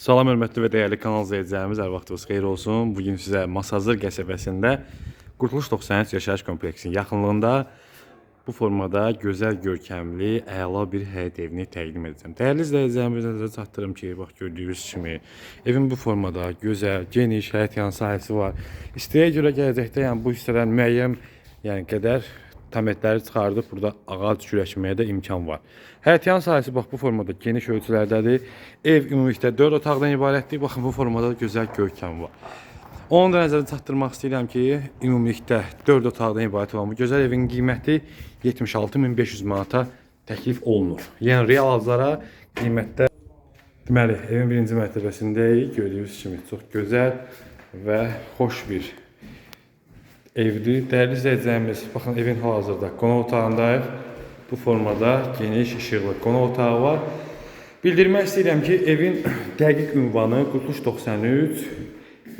Salam hörmətli və dəyərli kanal izləyicilərimiz, hər vaxtınız xeyir olsun. Bu gün sizə Masazır qəsəbəsində Qurtuluş 93 yaşayış kompleksinin yaxınlığında bu formada gözəl, görkəmli, əla bir həyət evini təqdim edəcəm. Dəyərli izləyicilərimiz nəzərə çatdırım ki, bax gördüyünüz kimi evin bu formada gözəl, geniş həyət yanı sahəsi var. İstəyə görə gələcəkdə yəni bu hissədən müəyyən yəni qədər tametləri çıxardıb burada ağac kürəkməyə də imkan var. Həyətyan sahəsi bax bu formada geniş ölçülərdədir. Ev ümumilikdə 4 otaqdan ibarətdir. Baxın bu formada gözəl görkəm var. Onu da nəzərə çatdırmaq istəyirəm ki, ümumilikdə 4 otaqdan ibarət olan bu gözəl evin qiyməti 76500 manata təklif olunur. Yəni real alıcılara qiymətdə Deməli, evin birinci mərtəbəsindəyik. Gördüyünüz kimi çox gözəl və xoş bir evdir. Dəyərli izləyicilərimiz, baxın evin hal-hazırda qonaq otağındayıq. Bu formada geniş işıqlı qonaq otağı var. Bildirmək istəyirəm ki, evin dəqiq ünvanı Qurtuluş 93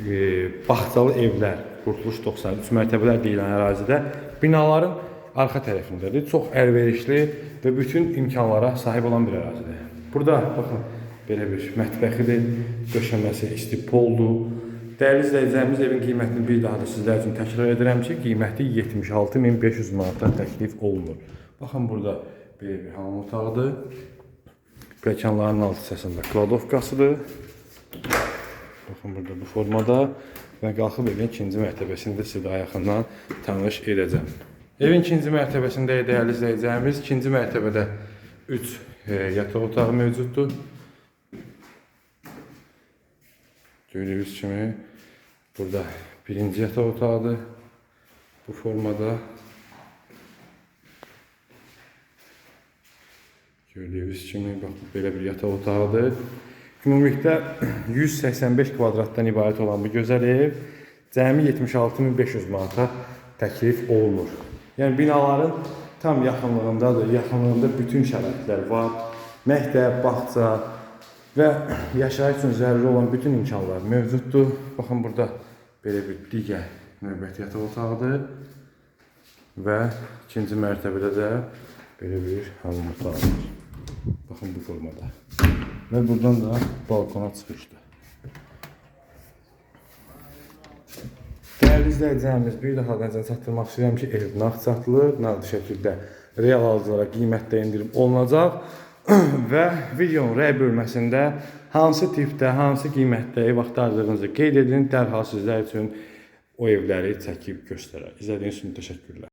e, Bağçalı evlər, Qurtuluş 93 mərtəbələr deyilən ərazidə binaların arxa tərəfindədir. Çox əlverişli və bütün imkanlara sahib olan bir ərazidir. Burada baxın belə bir mətbəxidir, döşəməsi istipoldur. Dəyərli izləyicilərimiz evin qiymətini bir daha da sizlər üçün təkrar edirəm ki, qiyməti 76500 manata təklif olunur. Baxın burada belə bir hamam otağıdır. Pilləkənlərin alt hissəsində kladovkasıdır. Baxın burada bu formada və qalxıb evin ikinci mərtəbəsində sizə daha yaxından tanış edəcəm. Evin ikinci mərtəbəsində dəyərli izləyicilərimiz, ikinci mərtəbədə 3 e, yataq otağı mövcuddur. Gördüyünüz kimi burada birinci yataq otağıdır. Bu formada Gördüyünüz kimi bax belə bir yataq otağıdır. Ümumilikdə 185 kvadratdan ibarət olan bu gözəl ev cəmi 76500 manata təklif olunur. Yəni binaların tam yaxınlığındadır. Yaxınlığında bütün şəraitlər var. Məktəb, bağça və yaşayış üçün zəruri olan bütün imkanlar mövcuddur. Baxın burada belə bir digər növbəti yataq otağıdır və ikinci mərtəbədə də belə bir hamam otağı var. Baxın bu formada. Və buradan da balkona çıxışdır. Dəyərli izləyicilərimiz, bir daha nəzərə çatdırmaq istəyirəm ki, ev nağd satılır, nağd şəkildə real alıcılara qiymətdə endirim olunacaq və videonun rəy bölməsində hansı tipdə, hansı qiymətdə ev axtardığınızı qeyd edin, dərhal sizlər üçün o evləri çəkib göstərər. İzlədiyiniz üçün təşəkkürlər.